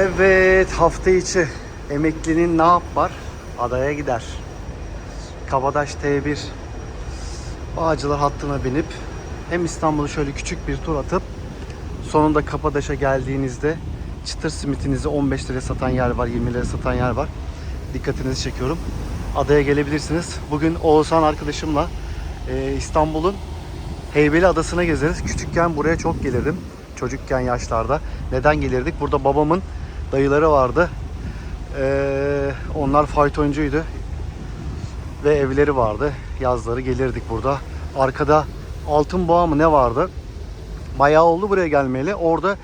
Evet hafta içi emeklinin ne yapar? Adaya gider. Kabadaş T1 Bağcılar hattına binip hem İstanbul'u şöyle küçük bir tur atıp sonunda Kabadaş'a geldiğinizde çıtır simitinizi 15 liraya satan yer var, 20 liraya satan yer var. Dikkatinizi çekiyorum. Adaya gelebilirsiniz. Bugün Oğuzhan arkadaşımla e, İstanbul'un Heybeli Adası'na gezeriz. Küçükken buraya çok gelirdim. Çocukken yaşlarda. Neden gelirdik? Burada babamın dayıları vardı. Ee, onlar faytoncuydu. Ve evleri vardı. Yazları gelirdik burada. Arkada altın boğa mı ne vardı? Bayağı oldu buraya gelmeyeli. Orada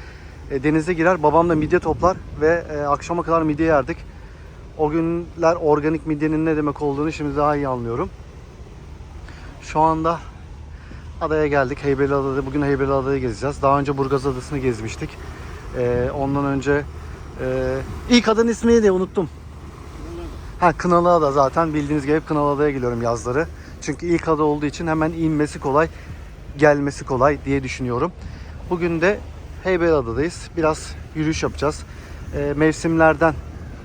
e, denize girer. Babam da midye toplar ve e, akşama kadar midye yerdik. O günler organik midyenin ne demek olduğunu şimdi daha iyi anlıyorum. Şu anda adaya geldik. Heybeliada'da bugün Heybeliada'yı gezeceğiz. Daha önce Burgaz Adası'nı gezmiştik. Ee, ondan önce e, ilk adanın ismini de unuttum. Ha Kınalı Ada zaten bildiğiniz gibi hep Kınalı Ada'ya geliyorum yazları. Çünkü ilk ada olduğu için hemen inmesi kolay, gelmesi kolay diye düşünüyorum. Bugün de Heybeliada'dayız. Biraz yürüyüş yapacağız. Ee, mevsimlerden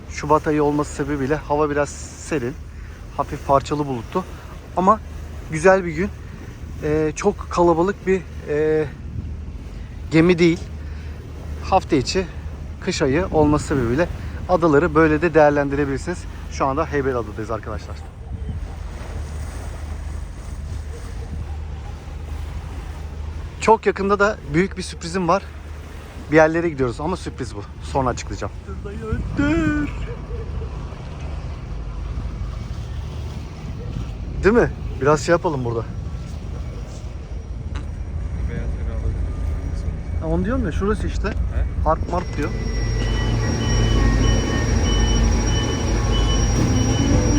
Şubat ayı olması sebebiyle hava biraz serin. Hafif parçalı bulutlu. Ama güzel bir gün. Ee, çok kalabalık bir e, gemi değil. Hafta içi kış ayı olması sebebiyle adaları böyle de değerlendirebilirsiniz. Şu anda Heybeliada'dayız arkadaşlar. Çok yakında da büyük bir sürprizim var. Bir yerlere gidiyoruz ama sürpriz bu. Sonra açıklayacağım. Değil mi? Biraz şey yapalım burada. Beyaz seni alabilir. Ha, onu diyorum ya şurası işte. Harp marp diyor.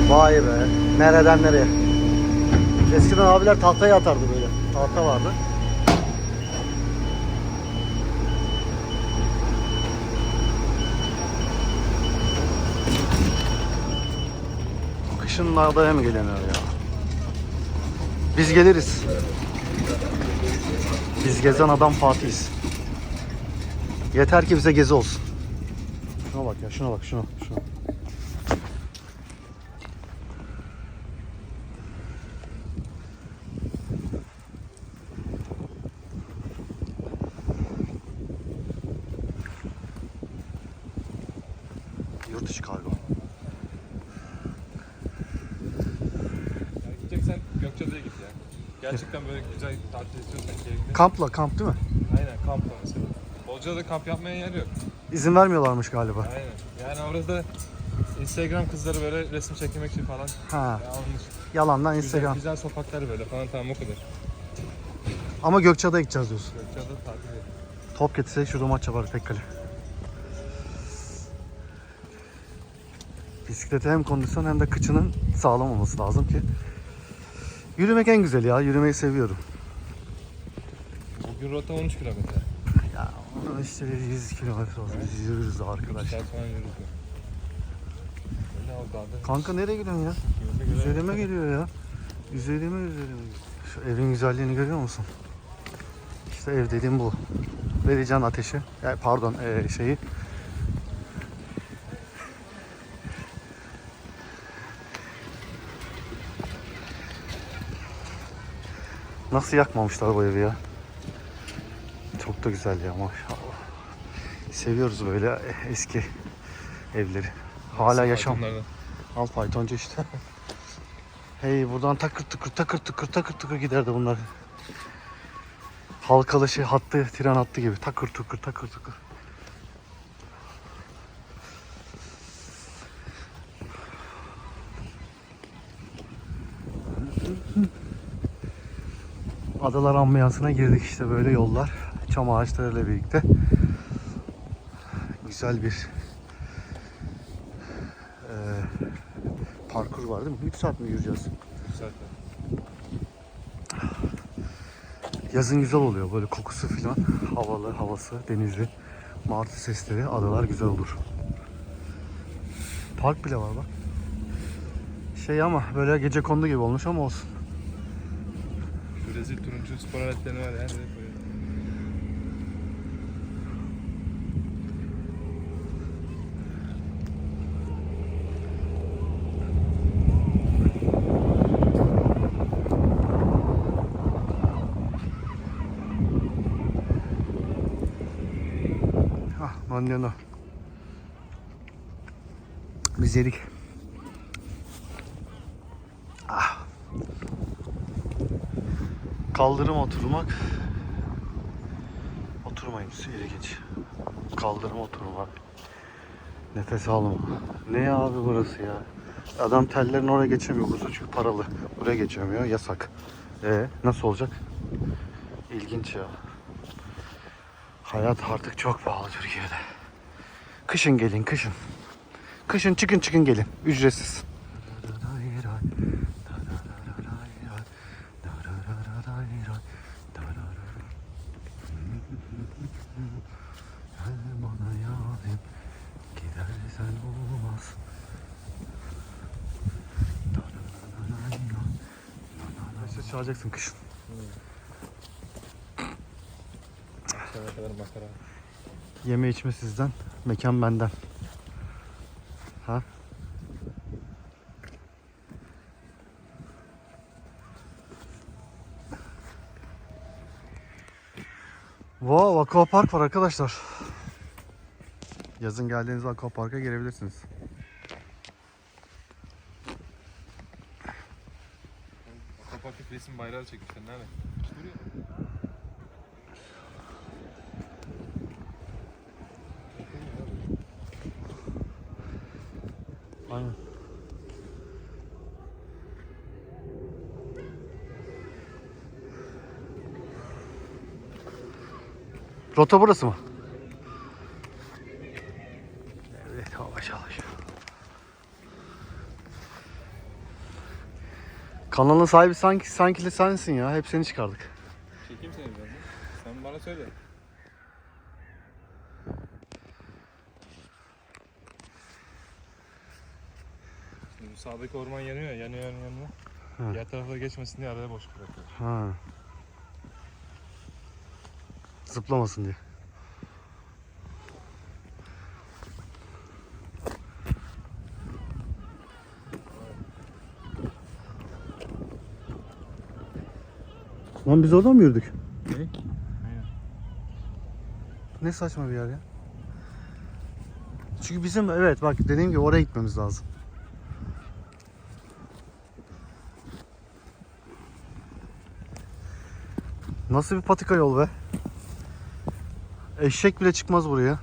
Vay be. Nereden nereye? Eskiden abiler tahtaya atardı böyle. Tahta vardı. Kışın adaya mı gelemiyor ya? Biz geliriz. Biz gezen adam Fatih'iz. Yeter ki bize gezi olsun. Şuna bak ya, şuna bak, şuna, şuna. Yurt dışı kargo. Gideceksen Gökçeada'ya git ya. Gerçekten böyle güzel tatil istiyorsan keyifli. Kampla, kamp değil mi? Aynen kampla mesela. Bolca'da kamp yapmaya yer yok. İzin vermiyorlarmış galiba. Aynen. Yani orada Instagram kızları böyle resim çekmek için falan Ha, almış. yalandan Güzel, Instagram. güzel sokaklar böyle falan tamam o kadar. Ama Gökçeada'ya gideceğiz diyorsun. Gökçeada tatil yeri. Top getirsek şurada maç yapar tek kale. Bisiklete hem kondisyon hem de kıçının sağlam olması lazım ki. Yürümek en güzel ya. Yürümeyi seviyorum. Bugün rota 13 kilometre. Ya onu işte 100 kilometre olsun. Biz yürürüz arkadaş. Saat falan yürüdük. Öyle o dağda. Kanka nereye gidiyorsun ya? Göre- Üzerime geliyor ya. Üzerime üzerime. Şu evin güzelliğini görüyor musun? İşte ev dediğim bu. Vereceğin ateşi. Yani pardon eee, şeyi. Nasıl yakmamışlar bu evi ya? Çok da güzel ya maşallah. Seviyoruz böyle eski evleri. Hala yaşam. Al faytoncu işte. hey buradan takır tıkır takır tıkır takır tıkır giderdi bunlar. Halkalı şey hattı, tren hattı gibi takır tıkır takır tıkır. Adalar ambiyansına girdik işte böyle yollar. Çam ağaçlarıyla birlikte. Güzel bir eee, parkur var değil mi? 3 saat mi yürüyeceğiz? Zaten. Yazın güzel oluyor böyle kokusu falan. Havalı, havası, denizli. Martı sesleri, adalar güzel olur. Park bile var bak. Şey ama böyle gece kondu gibi olmuş ama olsun. Brezilya turuncu spor aletleri var ya. böyle. Annen o. Biz. Ah. Kaldırım oturmak. Oturmayın yere geç. Kaldırım oturmak. Nefes alma. Ne abi burası ya? Adam tellerin oraya geçemiyor. Çünkü paralı. Buraya geçemiyor. Yasak. E nasıl olacak? İlginç ya. Hayat artık çok pahalı Türkiye'de. Kışın gelin kışın. Kışın çıkın çıkın gelin. Ücretsiz. Çalacaksın kışın. Akşama kadar makara. Yeme içme sizden, mekan benden. Ha? Wow, aquapark var arkadaşlar. Yazın geldiğinizde aquapark'a gelebilirsiniz. Kapaklı resim bayrağı çekmişler. Nerede? İşte buraya. Aynen. Rota burası mı? Evet, yavaş yavaş. Kanalın sahibi sanki sanki de sensin ya. Hep seni çıkardık. Çekeyim seni biraz. Sen bana söyle. Şimdi sağdaki orman yanıyor ya, yanıyor yanıyor yanıyor. Diğer tarafa geçmesin diye arada boş bırakıyor. Ha. Zıplamasın diye. Lan biz oradan mı yürüdük? Ne? Aynen. Ne saçma bir yer ya. Çünkü bizim evet bak dediğim gibi oraya gitmemiz lazım. Nasıl bir patika yol be? Eşek bile çıkmaz buraya.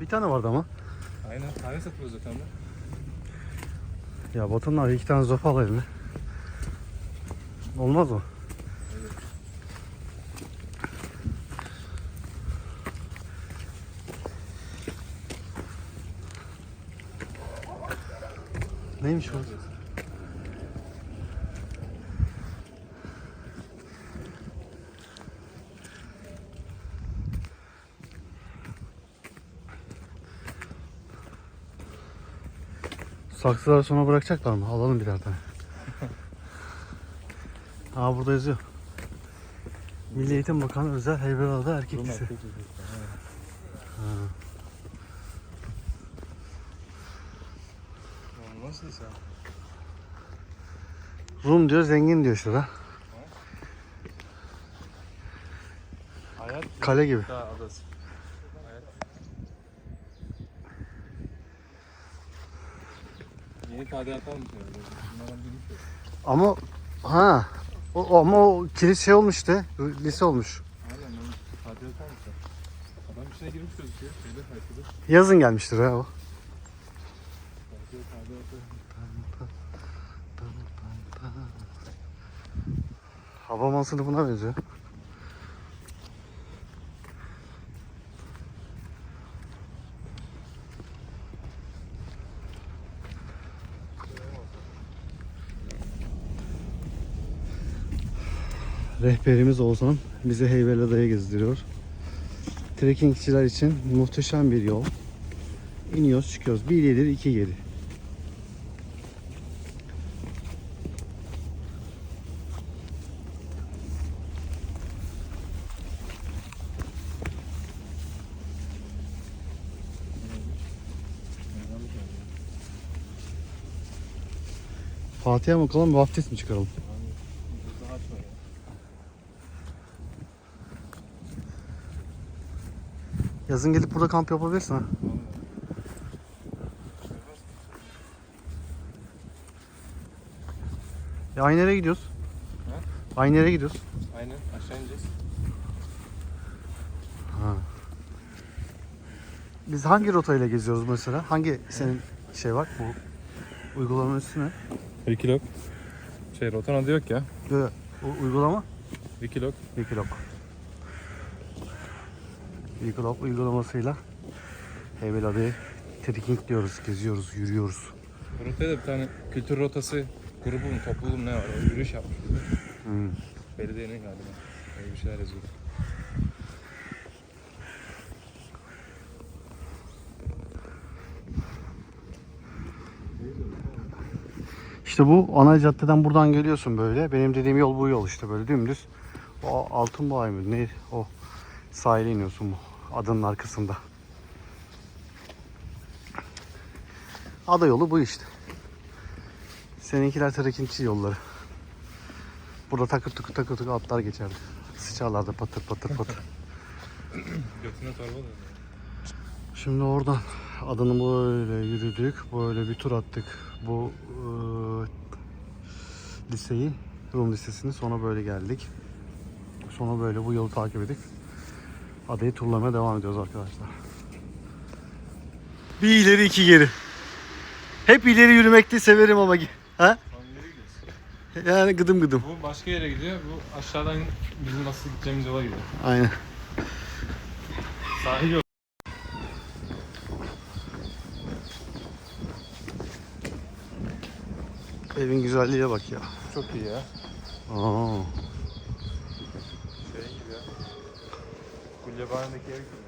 Bir tane vardı ama. Aynen. Tane satıyoruz zaten de. Ya Batu'nun abi iki tane zopa al eline. Olmaz mı? Neymiş bu? Saksıları sona bırakacaklar mı? Alalım birer tane. Aa burada yazıyor. Milli Eğitim Bakanı özel Heybeliada erkek lisesi. Aynen. Lan Nasıl sen? Rum diyor, zengin diyor şurada. Hayat Kale gibi. Yeni mı şey. Ama ha o, ama o kilit şey olmuş işte. Lise olmuş. Aynen mı Adam içine girmiş gözüküyor. Şeyde. Yazın gelmiştir ha o. Tadilat. Havaman sınıfına benziyor. Rehberimiz Oğuzhan bizi Heybeliada'ya gezdiriyor. Trekkingçiler için muhteşem bir yol. İniyoruz çıkıyoruz. Bir gelir iki geri. Fatih'e mi bakalım vaftiz mi çıkaralım? Yazın gelip burada kamp yapabilirsin ha. Ya aynı yere gidiyoruz. Ha? Aynı yere gidiyoruz. Aynen aşağı ineceğiz. Biz hangi rotayla geziyoruz mesela? Hangi senin şey var bu uygulamanın üstüne? Wikilog. Şey rotan adı yok ya. Böyle u- uygulama Wikilog. Wikiloc. Wikiloc uygulamasıyla Heybeliada'yı trekking diyoruz, geziyoruz, yürüyoruz. Rotaya da bir tane kültür rotası grubu mu topluluğu mu ne var? O yürüyüş yapmış. Hmm. Belediyenin galiba. Öyle bir şeyler yazıyor. İşte bu ana caddeden buradan geliyorsun böyle. Benim dediğim yol bu yol işte böyle dümdüz. O altın boğay mı? Ne? O sahile iniyorsun bu adının arkasında. Ada yolu bu işte. Seninkiler trekkingçi yolları. Burada takır tukur takır tukur atlar geçerdi. Sıçarlardı patır patır patır. Götüne torba da. Şimdi oradan adanı böyle yürüdük. Böyle bir tur attık. Bu eee, liseyi, Rum Lisesi'ni sonra böyle geldik. Sonra böyle bu yolu takip edip adayı turlamaya devam ediyoruz arkadaşlar. Bir ileri iki geri. Hep ileri yürümekte severim ama. Ha? Yani gıdım gıdım. Bu başka yere gidiyor. Bu aşağıdan bizim nasıl gideceğimiz yola gidiyor. Aynen. Sahil yok. Evin güzelliğe bak ya. Çok iyi ya. Aa. Şey gibi ya. Gulyabani'deki ev gibi.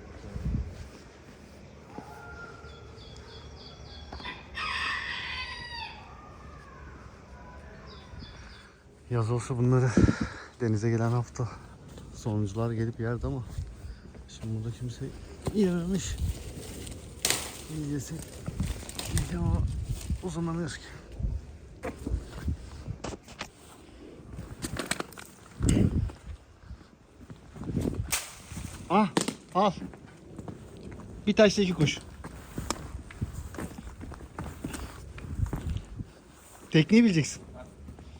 Yaz olsa bunları denize gelen hafta sonuncular gelip yerdi ama şimdi burada kimse yememiş. Yiyecek. Ama uzanamıyoruz ki. Ah al. Bir taşla iki kuş. Tekniği bileceksin.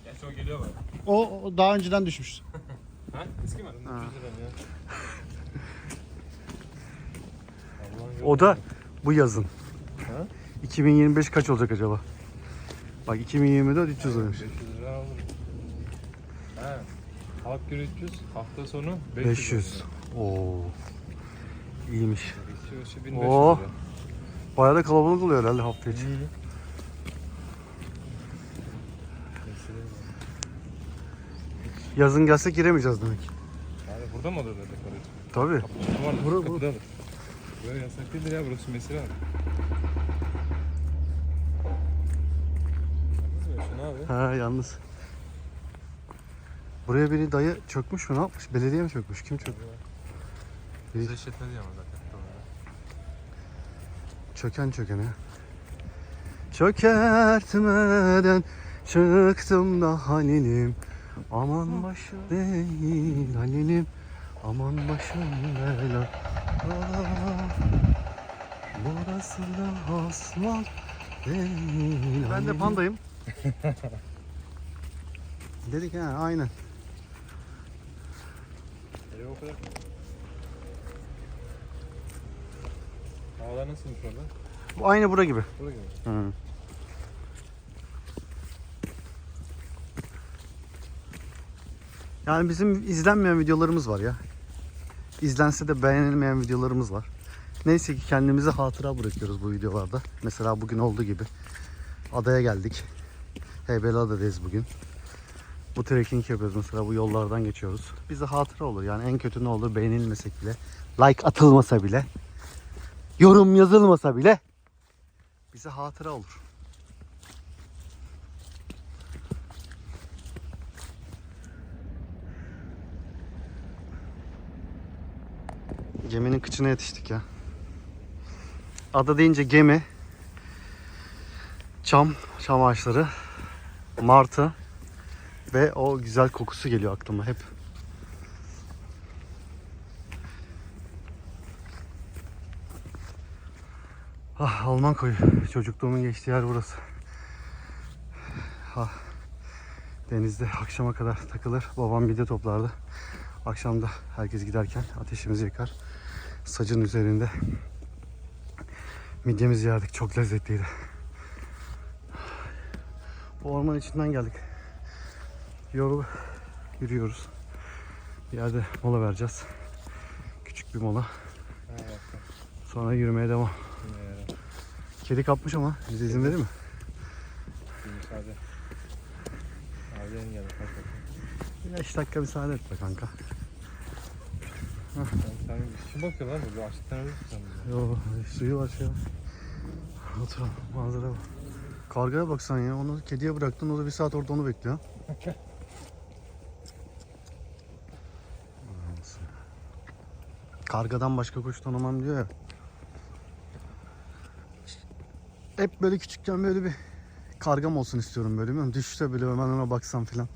Gerçi o geliyor bak. O, o daha önceden düşmüş. Ha? Eski mi? Ha. O da bu yazın. Ha? 2025 kaç olacak acaba? Bak 2024 300 olmuş. 500 lira aldım. Ha. Halk günü 300, hafta sonu 500. 500. Oo. İyiymiş. Geçiyor 1500 Oh. lira. Bayağı da kalabalık oluyor herhalde hafta içi. Yazın gelsek giremeyeceğiz demek. Yani burada mı alırlar dekoratör? Tabii. Var mı? Bura- Kapıda alır. Böyle yasak değildir ya burası mesire abi. Yalnız mı yaşıyorsun abi? Ha yalnız. Buraya biri dayı çökmüş mü ne yapmış? Belediye mi çökmüş? Kim çökmüş? Bize işletmedi ama zaten. Çöken çökene. Çökertmeden çıktım da halilim. Aman başım değil halilim. Aman başım bela. Burası da aslan değil. Ben de pandayım. Dedik ha aynen. O kadar. Havalar nasılmış orada? Bu aynı bura gibi. Burada gibi. Hı. Yani bizim izlenmeyen videolarımız var ya. İzlense de beğenilmeyen videolarımız var. Neyse ki kendimize hatıra bırakıyoruz bu videolarda. Mesela bugün olduğu gibi. Adaya geldik. Heybeliada'dayız bugün. Bu trekking yapıyoruz mesela bu yollardan geçiyoruz. Bize hatıra olur yani en kötü ne olur beğenilmesek bile. Like atılmasa bile. Yorum yazılmasa bile. Bize hatıra olur. Geminin kıçına yetiştik ya. Ada deyince gemi, çam, çam ağaçları, martı ve o güzel kokusu geliyor aklıma hep. Ah, Alman koyu. Çocukluğumun geçtiği yer burası. Ah, denizde akşama kadar takılır. Babam midye toplardı. Akşamda herkes giderken ateşimizi yakar. Sacın üzerinde midyemizi yerdik. Çok lezzetliydi. Bu orman içinden geldik. Yolu yürüyoruz. Bir yerde mola vereceğiz. Küçük bir mola. Sonra yürümeye devam. Kedi kapmış ama bize izin verir mi? Müsaade. Abilerin geldi. Bakayım. 5 dakika müsaade et be kanka. Sen, sen kim bakıyor lan burada? Açlıktan ölürsün sen. Yo suyu var şey var. Oturalım manzara bak. Kargaya bak sen ya onu kediye bıraktın o da bir saat orada onu bekliyor. Kargadan başka kuş tanımam diyor ya. Hep böyle küçükken böyle bir kargam olsun istiyorum böyle bilmiyorum. Düşse böyle hemen ona baksam filan.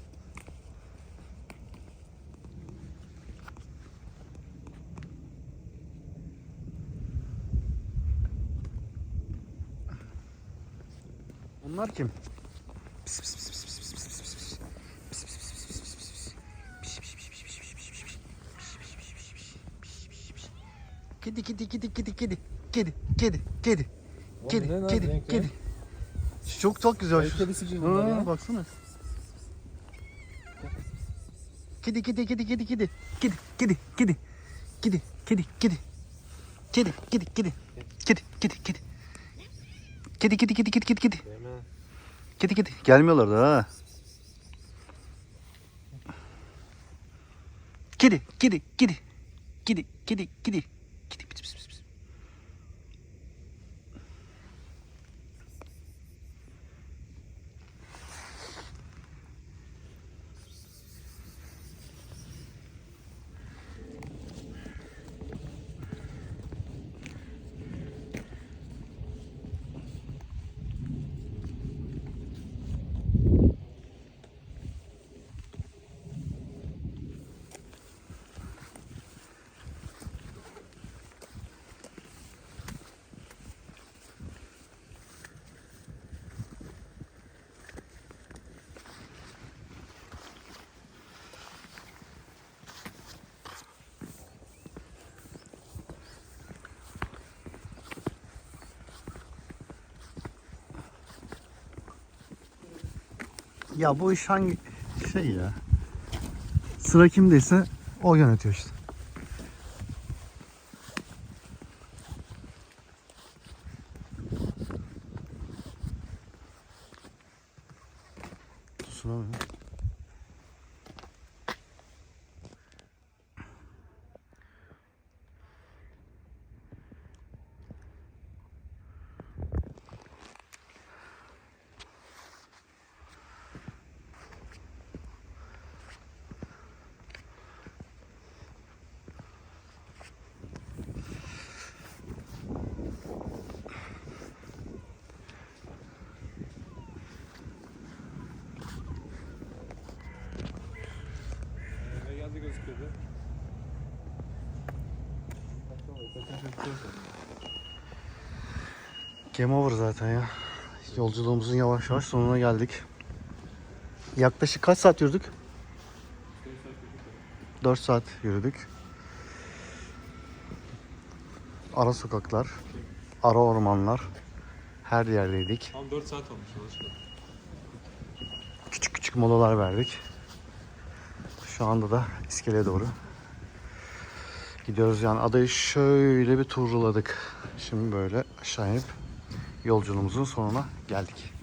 Onlar kim? Kedi kedi kedi kedi kedi kedi kedi kedi kedi Kedi, kedi, kedi, kedi. Çok çok güzel. Belki bir sicil bunlar ya. Baksana. Kedi, kedi, kedi, kedi, kedi. Kedi, kedi, kedi. Kedi, kedi, kedi. Kedi, kedi, kedi. Kedi, kedi, kedi. Kedi, kedi, kedi, kedi, kedi, kedi. Kedi, kedi. Gelmiyorlar da ha. Kedi, kedi, kedi. Kedi, kedi, kedi. Ya bu iş hangi şey ya? Sıra kimdeyse o yönetiyor işte. Game over zaten ya. Yolculuğumuzun yavaş yavaş sonuna geldik. Yaklaşık kaç saat yürüdük? 4 saat yürüdük. Ara sokaklar, ara ormanlar, her yerdeydik. Tam 4 saat olmuş. Küçük küçük molalar verdik. Şu anda da iskeleye doğru gidiyoruz. Yani adayı şöyle bir turladık. Şimdi böyle aşağı inip yolculuğumuzun sonuna geldik.